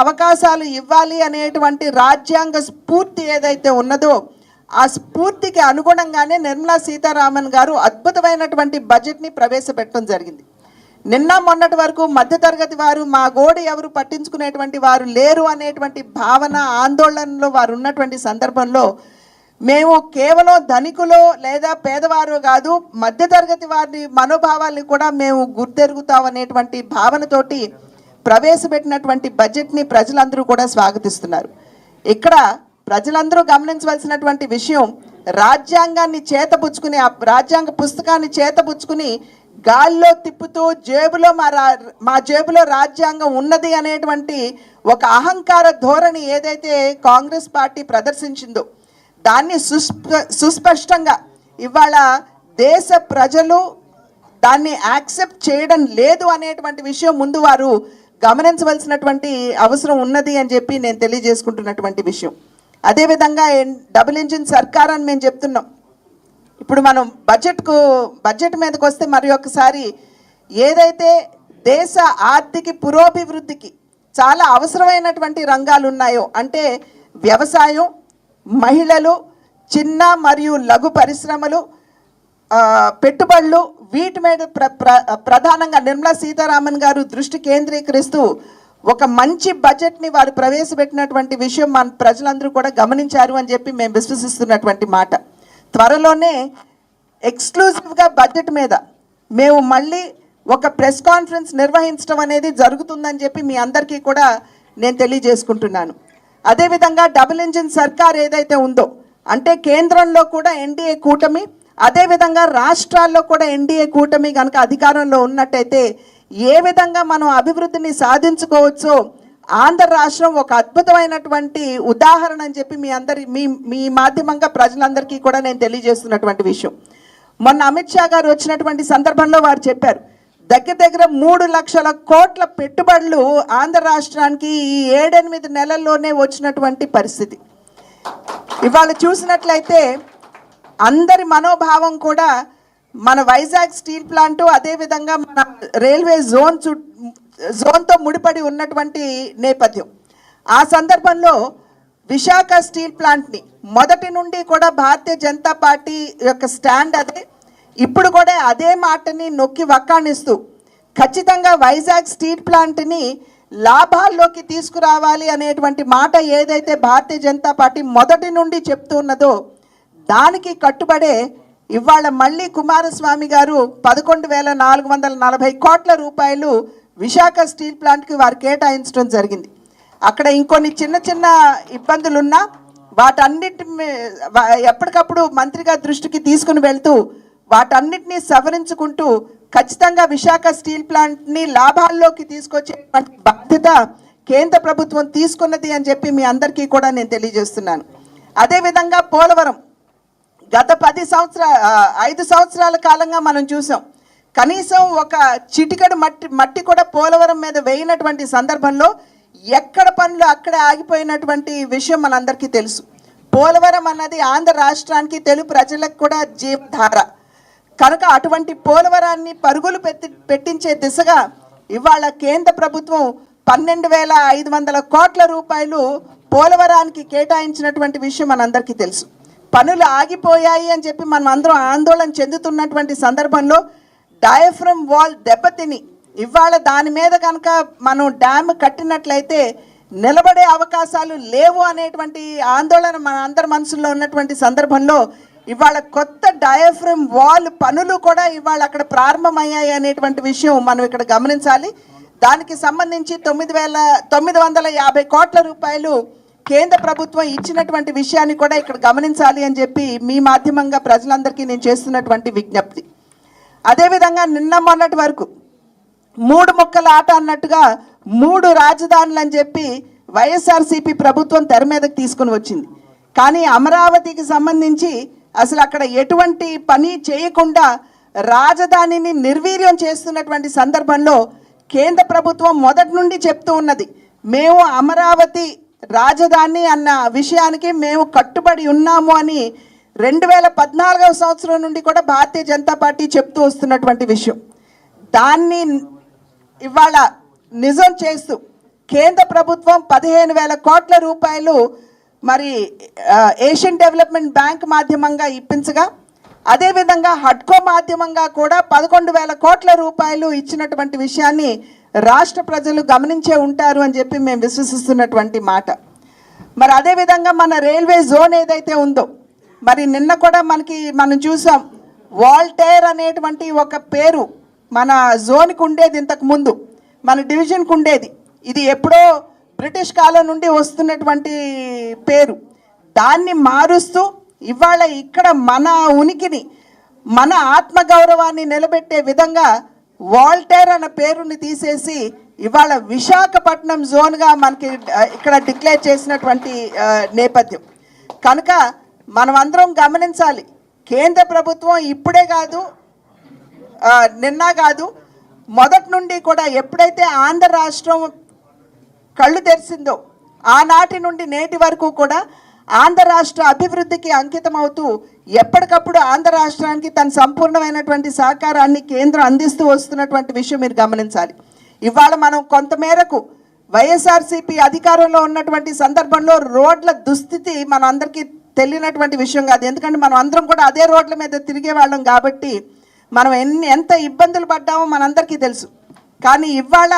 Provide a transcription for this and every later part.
అవకాశాలు ఇవ్వాలి అనేటువంటి రాజ్యాంగ స్ఫూర్తి ఏదైతే ఉన్నదో ఆ స్ఫూర్తికి అనుగుణంగానే నిర్మలా సీతారామన్ గారు అద్భుతమైనటువంటి బడ్జెట్ని ప్రవేశపెట్టడం జరిగింది. నిన్న మొన్నటి వరకు మధ్యతరగతి వారు మా గోడు ఎవరు పట్టించుకునేటువంటి వారు లేరు అనేటువంటి భావన ఆందోళనలో వారు ఉన్నటువంటి సందర్భంలో మేము కేవలం ధనికులో లేదా పేదవారు కాదు మధ్యతరగతి వారి మనోభావాల్ని కూడా మేము గుర్తెరుగుతాం అనేటువంటి భావనతోటి ప్రవేశపెట్టినటువంటి బడ్జెట్ని ప్రజలందరూ కూడా స్వాగతిస్తున్నారు. ఇక్కడ ప్రజలందరూ గమనించవలసినటువంటి విషయం రాజ్యాంగాన్ని చేతపుచ్చుకుని ఆ రాజ్యాంగ పుస్తకాన్ని చేతపుచ్చుకుని గాల్లో తిప్పుతూ జేబులో మా రా మా జేబులో రాజ్యాంగం ఉన్నది అనేటువంటి ఒక అహంకార ధోరణి ఏదైతే కాంగ్రెస్ పార్టీ ప్రదర్శించిందో దాన్ని సుస్ప సుస్పష్టంగా ఇవాళ దేశ ప్రజలు దాన్ని యాక్సెప్ట్ చేయడం లేదు అనేటువంటి విషయం ముందు వారు గమనించవలసినటువంటి అవసరం ఉన్నది అని చెప్పి నేను తెలియజేసుకుంటున్నటువంటి విషయం. అదేవిధంగా డబుల్ ఇంజిన్ సర్కార్ అని మేము చెప్తున్నాం. ఇప్పుడు మనం బడ్జెట్కు బడ్జెట్ మీదకి వస్తే మరి ఒకసారి ఏదైతే దేశ ఆర్థిక పురోభివృద్ధికి చాలా అవసరమైనటువంటి రంగాలు ఉన్నాయో అంటే వ్యవసాయం మహిళలు చిన్న మరియు లఘు పరిశ్రమలు పెట్టుబడులు వీటి మీద ప్ర ప్ర- ప్రధానంగా నిర్మలా సీతారామన్ గారు దృష్టి కేంద్రీకరిస్తూ ఒక మంచి బడ్జెట్ని వారు ప్రవేశపెట్టినటువంటి విషయం మన ప్రజలందరూ కూడా గమనించారు అని చెప్పి మేము విశ్వసిస్తున్నటువంటి మాట. త్వరలోనే ఎక్స్క్లూజివ్గా బడ్జెట్ మీద మేము మళ్ళీ ఒక ప్రెస్ కాన్ఫరెన్స్ నిర్వహించడం అనేది జరుగుతుందని చెప్పి మీ అందరికీ కూడా నేను తెలియజేసుకుంటున్నాను. అదేవిధంగా డబుల్ ఇంజిన్ సర్కార్ ఏదైతే ఉందో అంటే కేంద్రంలో కూడా ఎన్డీఏ కూటమి అదేవిధంగా రాష్ట్రాల్లో కూడా ఎన్డీఏ కూటమి కనుక అధికారంలో ఉన్నట్టయితే ఏ విధంగా మనం అభివృద్ధిని సాధించుకోవచ్చో ఆంధ్ర రాష్ట్రం ఒక అద్భుతమైనటువంటి ఉదాహరణ అని చెప్పి మీ అందరి మీ మీ మాధ్యమంగా ప్రజలందరికీ కూడా నేను తెలియజేస్తున్నటువంటి విషయం. మొన్న అమిత్ షా గారు వచ్చినటువంటి సందర్భంలో వారు చెప్పారు దగ్గర దగ్గర మూడు లక్షల కోట్ల పెట్టుబడులు ఆంధ్ర రాష్ట్రానికి ఈ ఏడెనిమిది నెలల్లోనే వచ్చినటువంటి పరిస్థితి. ఇవాళ చూసినట్లయితే అందరి మనోభావం కూడా మన వైజాగ్ స్టీల్ ప్లాంటు అదేవిధంగా మన రైల్వే జోన్ చు జోన్తో ముడిపడి ఉన్నటువంటి నేపథ్యం. ఆ సందర్భంలో విశాఖ స్టీల్ ప్లాంట్ని మొదటి నుండి కూడా భారతీయ జనతా పార్టీ యొక్క స్టాండ్ అదే. ఇప్పుడు కూడా అదే మాటని నొక్కి వక్కాణిస్తూ ఖచ్చితంగా వైజాగ్ స్టీల్ ప్లాంట్ని లాభాల్లోకి తీసుకురావాలి అనేటువంటి మాట ఏదైతే భారతీయ జనతా పార్టీ మొదటి నుండి చెప్తున్నదో దానికి కట్టుబడే ఇవాళ మళ్ళీ కుమారస్వామి గారు పదకొండు వేల నాలుగు వందల నలభై కోట్ల రూపాయలు విశాఖ స్టీల్ ప్లాంట్కి వారు కేటాయించడం జరిగింది. అక్కడ ఇంకొన్ని చిన్న చిన్న ఇబ్బందులున్నా వాటన్నిటి ఎప్పటికప్పుడు మంత్రిగా దృష్టికి తీసుకుని వెళ్తూ వాటన్నిటినీ సవరించుకుంటూ ఖచ్చితంగా విశాఖ స్టీల్ ప్లాంట్ని లాభాల్లోకి తీసుకొచ్చేటువంటి బాధ్యత కేంద్ర ప్రభుత్వం తీసుకున్నది అని చెప్పి మీ అందరికీ కూడా నేను తెలియజేస్తున్నాను. అదేవిధంగా పోలవరం గత పది సంవత్సర ఐదు సంవత్సరాల కాలంగా మనం చూసాం. కనీసం ఒక చిటికడు మట్టి మట్టి కూడా పోలవరం మీద వేయినటువంటి సందర్భంలో ఎక్కడ పనులు అక్కడే ఆగిపోయినటువంటి విషయం మనందరికీ తెలుసు. పోలవరం అన్నది ఆంధ్ర రాష్ట్రానికి తెలుగు ప్రజలకు కూడా జీవధార. కనుక అటువంటి పోలవరాన్ని పరుగులు పెట్టి పెట్టించే దిశగా ఇవాళ కేంద్ర ప్రభుత్వం పన్నెండు వేల ఐదు వందల కోట్ల రూపాయలు పోలవరానికి కేటాయించినటువంటి విషయం మనందరికీ తెలుసు. పనులు ఆగిపోయాయి అని చెప్పి మనం అందరం ఆందోళన చెందుతున్నటువంటి సందర్భంలో డయాఫ్రమ్ వాల్ దెబ్బతిని. ఇవాళ దాని మీద కనుక మనం డ్యామ్ కట్టినట్లయితే నిలబడే అవకాశాలు లేవు అనేటువంటి ఆందోళన మన అందరి మనసులో ఉన్నటువంటి సందర్భంలో ఇవాళ కొత్త డయాఫ్రమ్ వాల్ పనులు కూడా ఇవాళ అక్కడ ప్రారంభమయ్యాయి అనేటువంటి విషయం మనం ఇక్కడ గమనించాలి. దానికి సంబంధించి తొమ్మిది వేల తొమ్మిది వందల యాభై కోట్ల రూపాయలు కేంద్ర ప్రభుత్వం ఇచ్చినటువంటి విషయాన్ని కూడా ఇక్కడ గమనించాలి అని చెప్పి మీ మాధ్యమంగా ప్రజలందరికీ నేను చేస్తున్నటువంటి విజ్ఞప్తి. అదేవిధంగా నిన్న మొన్నటి వరకు మూడు ముక్కల ఆట అన్నట్టుగా మూడు రాజధానులు అని చెప్పి వైఎస్ఆర్సీపీ ప్రభుత్వం తెర మీదకి తీసుకుని వచ్చింది. కానీ అమరావతికి సంబంధించి అసలు అక్కడ ఎటువంటి పని చేయకుండా రాజధానిని నిర్వీర్యం చేస్తున్నటువంటి సందర్భంలో కేంద్ర ప్రభుత్వం మొదటి నుండి చెప్తూ ఉన్నది. మేము అమరావతి రాజధాని అన్న విషయానికి మేము కట్టుబడి ఉన్నాము అని రెండు వేల పద్నాలుగవ సంవత్సరం నుండి కూడా భారతీయ జనతా పార్టీ చెప్తూ వస్తున్నటువంటి విషయం. దాన్ని ఇవాళ నిజం చేస్తూ కేంద్ర ప్రభుత్వం పదిహేను వేల కోట్ల రూపాయలు మరి ఏషియన్ డెవలప్మెంట్ బ్యాంక్ మాధ్యమంగా ఇప్పించగా అదేవిధంగా హడ్కో మాధ్యమంగా కూడా పదకొండు వేల కోట్ల రూపాయలు ఇచ్చినటువంటి విషయాన్ని రాష్ట్ర ప్రజలు గమనించే ఉంటారు అని చెప్పి మేము విశ్వసిస్తున్నటువంటి మాట. మరి అదేవిధంగా మన రైల్వే జోన్ ఏదైతే ఉందో మరి నిన్న కూడా మనకి మనం చూసాం వాల్టేర్ అనేటువంటి ఒక పేరు మన జోన్కి ఉండేది ఇంతకు ముందు మన డివిజన్కి ఉండేది. ఇది ఎప్పుడో బ్రిటిష్ కాలం నుండి వస్తున్నటువంటి పేరు. దాన్ని మారుస్తూ ఇవాళ ఇక్కడ మన ఉనికిని మన ఆత్మగౌరవాన్ని నిలబెట్టే విధంగా వాల్టేర్ అన్న పేరుని తీసేసి ఇవాళ విశాఖపట్నం జోన్గా మనకి ఇక్కడ డిక్లేర్ చేసినటువంటి నేపథ్యం. కనుక మనమందరం గమనించాలి. కేంద్ర ప్రభుత్వం ఇప్పుడే కాదు నిన్న కాదు మొదటి నుండి కూడా ఎప్పుడైతే ఆంధ్ర రాష్ట్రం కళ్ళు తెరిచిందో ఆనాటి నుండి నేటి వరకు కూడా ఆంధ్ర రాష్ట్ర అభివృద్ధికి అంకితమవుతూ ఎప్పటికప్పుడు ఆంధ్ర రాష్ట్రానికి తన సంపూర్ణమైనటువంటి సహకారాన్ని కేంద్రం అందిస్తూ వస్తున్నటువంటి విషయం మీరు గమనించాలి. ఇవాళ మనం కొంతమేరకు వైఎస్ఆర్సీపీ అధికారంలో ఉన్నటువంటి సందర్భంలో రోడ్ల దుస్థితి మన అందరికీ తెలియనటువంటి విషయం కాదు. ఎందుకంటే మనం అందరం కూడా అదే రోడ్ల మీద తిరిగే వాళ్ళం కాబట్టి మనం ఎన్ని ఎంత ఇబ్బందులు పడ్డామో మనందరికీ తెలుసు. కానీ ఇవాళ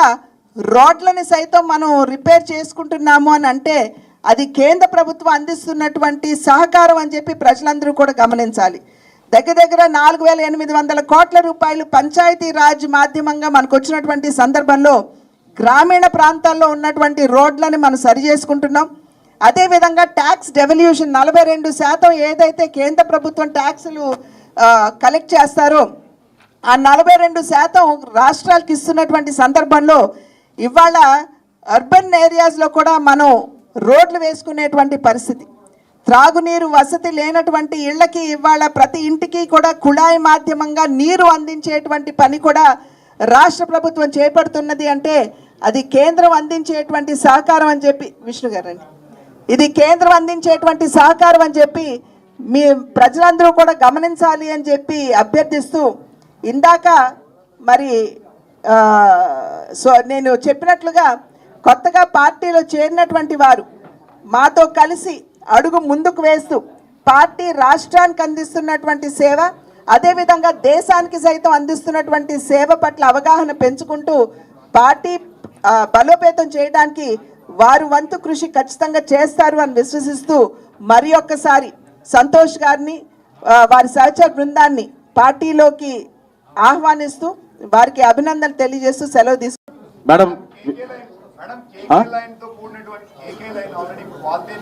రోడ్లని సైతం మనం రిపేర్ చేసుకుంటున్నాము అని అంటే అది కేంద్ర ప్రభుత్వం అందిస్తున్నటువంటి సహకారం అని చెప్పి ప్రజలందరూ కూడా గమనించాలి. దగ్గర దగ్గర నాలుగు వేల ఎనిమిది వందల కోట్ల రూపాయలు పంచాయతీ రాజ్ మాధ్యమంగా మనకు వచ్చినటువంటి సందర్భంలో గ్రామీణ ప్రాంతాల్లో ఉన్నటువంటి రోడ్లని మనం సరి చేసుకుంటున్నాం. అదేవిధంగా ట్యాక్స్ డెవల్యూషన్ నలభై రెండు శాతం ఏదైతే కేంద్ర ప్రభుత్వం ట్యాక్సులు కలెక్ట్ చేస్తారో ఆ నలభై రెండు శాతం రాష్ట్రాలకు ఇస్తున్నటువంటి సందర్భంలో ఇవాళ అర్బన్ ఏరియాస్లో కూడా మనం రోడ్లు వేసుకునేటువంటి పరిస్థితి. త్రాగునీరు వసతి లేనటువంటి ఇళ్ళకి ఇవాళ ప్రతి ఇంటికి కూడా కుళాయి మాధ్యమంగా నీరు అందించేటువంటి పని కూడా రాష్ట్ర ప్రభుత్వం చేపడుతున్నది అంటే అది కేంద్రం అందించేటువంటి సహకారం అని చెప్పి విష్ణు గారండి ఇది కేంద్రం అందించేటువంటి సహకారం అని చెప్పి మీ ప్రజలందరూ కూడా గమనించాలి అని చెప్పి అభ్యర్థిస్తూ ఇందాక మరి సో నేను చెప్పినట్లుగా కొత్తగా పార్టీలో చేరినటువంటి వారు మాతో కలిసి అడుగు ముందుకు వేస్తూ పార్టీ రాష్ట్రానికి అందిస్తున్నటువంటి సేవ అదేవిధంగా దేశానికి సైతం అందిస్తున్నటువంటి సేవ పట్ల అవగాహన పెంచుకుంటూ పార్టీ బలోపేతం చేయడానికి వారు వంతు కృషి ఖచ్చితంగా చేస్తారు అని విశ్వసిస్తూ మరి ఒక్కసారి సంతోష్ గారిని వారి సహచర బృందాన్ని పార్టీలోకి ఆహ్వానిస్తూ వారికి అభినందనలు తెలియజేస్తూ సెలవు తీసుకు మేడం మేడం కేకే లైన్తో కూడినటువంటి కేకే లైన్ ఆల్రెడీ వాల్తేరు